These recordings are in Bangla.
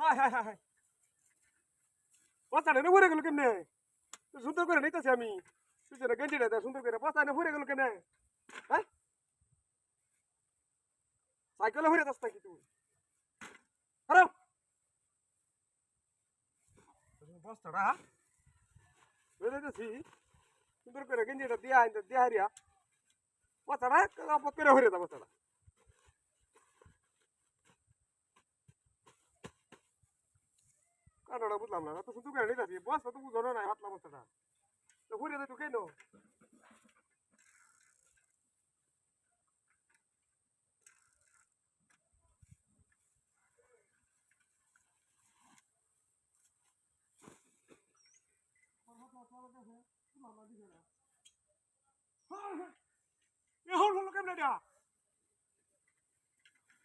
হায় হায় হায় হায় বস্তাটা না ভরে গেল কেমনে সুন্দর করে নিতেছি আমি পিছনে গেঞ্জিটা দেয় সুন্দর করে বস্তাটা ভরে গেল কেমনে হ্যাঁ সাইকেলে ভরে যাস নাকি তুই আরে বস্তাটা ভরে দিতেছি সুন্দর করে গেঞ্জিটা দিয়া আইন দিয়া হারিয়া বস্তাটা কাপড় করে ভরে দাও বস্তাটা কানাডা বুঝলাম না তো সুন্দর করে নিতেছি বস্তা তো বুঝো না হাতলা বস্তাটা তো ঘুরে তুই কেন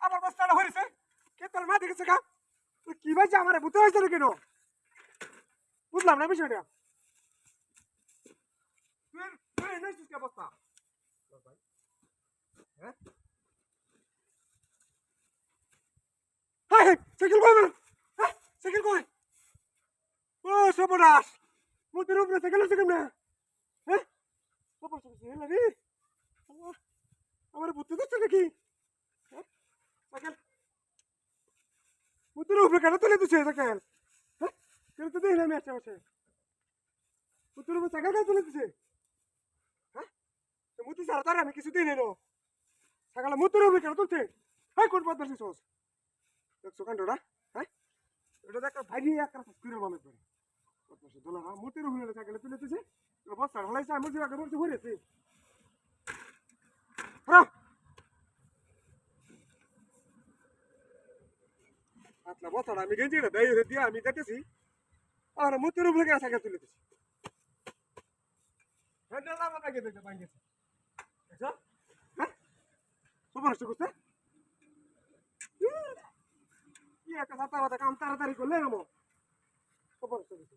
আমার বস্তাটা হয়েছে কে তোর মা দেখেছে কা কি ভাইছে আমার বুঝতে পারছে না কেন? বুঝলাম না বিষয়টা। হাই সাইকেল কই সাইকেল কই ও, সর্বনাশ। মূর্তির উপরে সাইকেল আছে কেমনে? হ্যাঁ? আমার বুদ্ধি দিচ্ছে নাকি? হ্যাঁ? সাইকেল মূর্তির উপরে কেন তুলে দিচ্ছে হ্যাঁ? কেন তো দেখলাম আশেপাশে। মূর্তির উপরে কেন তুলে দিচ্ছে হ্যাঁ? তো মূর্তি ছাড়া তার আমি কিছু দিই নেই সাইকেল মূর্তির উপরে কেন তুলছে? হ্যাঁ কোন পথ ধরছিস দেখছ কাণ্ডটা? হ্যাঁ? এটা দেখ, ভাইরি একটা স্কুলের মানুষ করে দোলা মূর্তির উপরে সাইকেলে তুলে দিচ্ছে বস্তা ঢালাইছে আমি যে আগে বলছি ঘুরেছি হ্যাঁ? আতলা বস্তাটা আমি গেঞ্জি না দেয় দিয়ে আমি দেখতেছি আর মূর্তির উপরে গিয়ে সাইকেল তুলে দিছি। হ্যান্ডেল আমার আগে পাই গেছে। দেখছ হ্যাঁ? সুপার করছে কি একটা সাতা মাথা কাম তাড়াতাড়ি করলে আমো সুপার করছে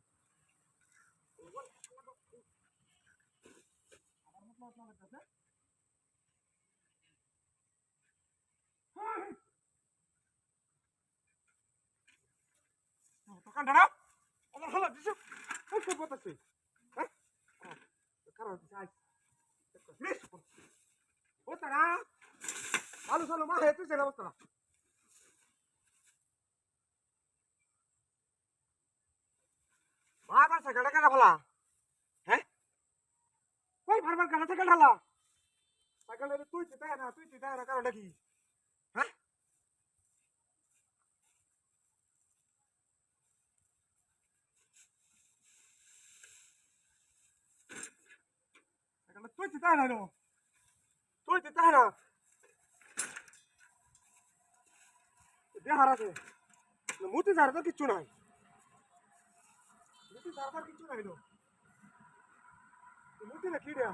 না আমার হলো দিছো। তো বলতেছি। হ্যাঁ? কারণ যাই প্লিজ ও তারা, আলু সালু মা হেতু ছিল অবস্থা বারবার সাইকেলটা কেন ফেলা হ্যাঁ? ওই বারবার কেন সাইকেল ঢালা? সাইকেল তুই চিন্তা না, তুই চিন্তা না, কারণটা কি? হ্যাঁ? তুই চিন্তা না তুই চিন্তা না দেহার আছে মুতি ছাড়া তো কিচ্ছু নাই মুতি তো কিচ্ছু নাই মুতি না কি রে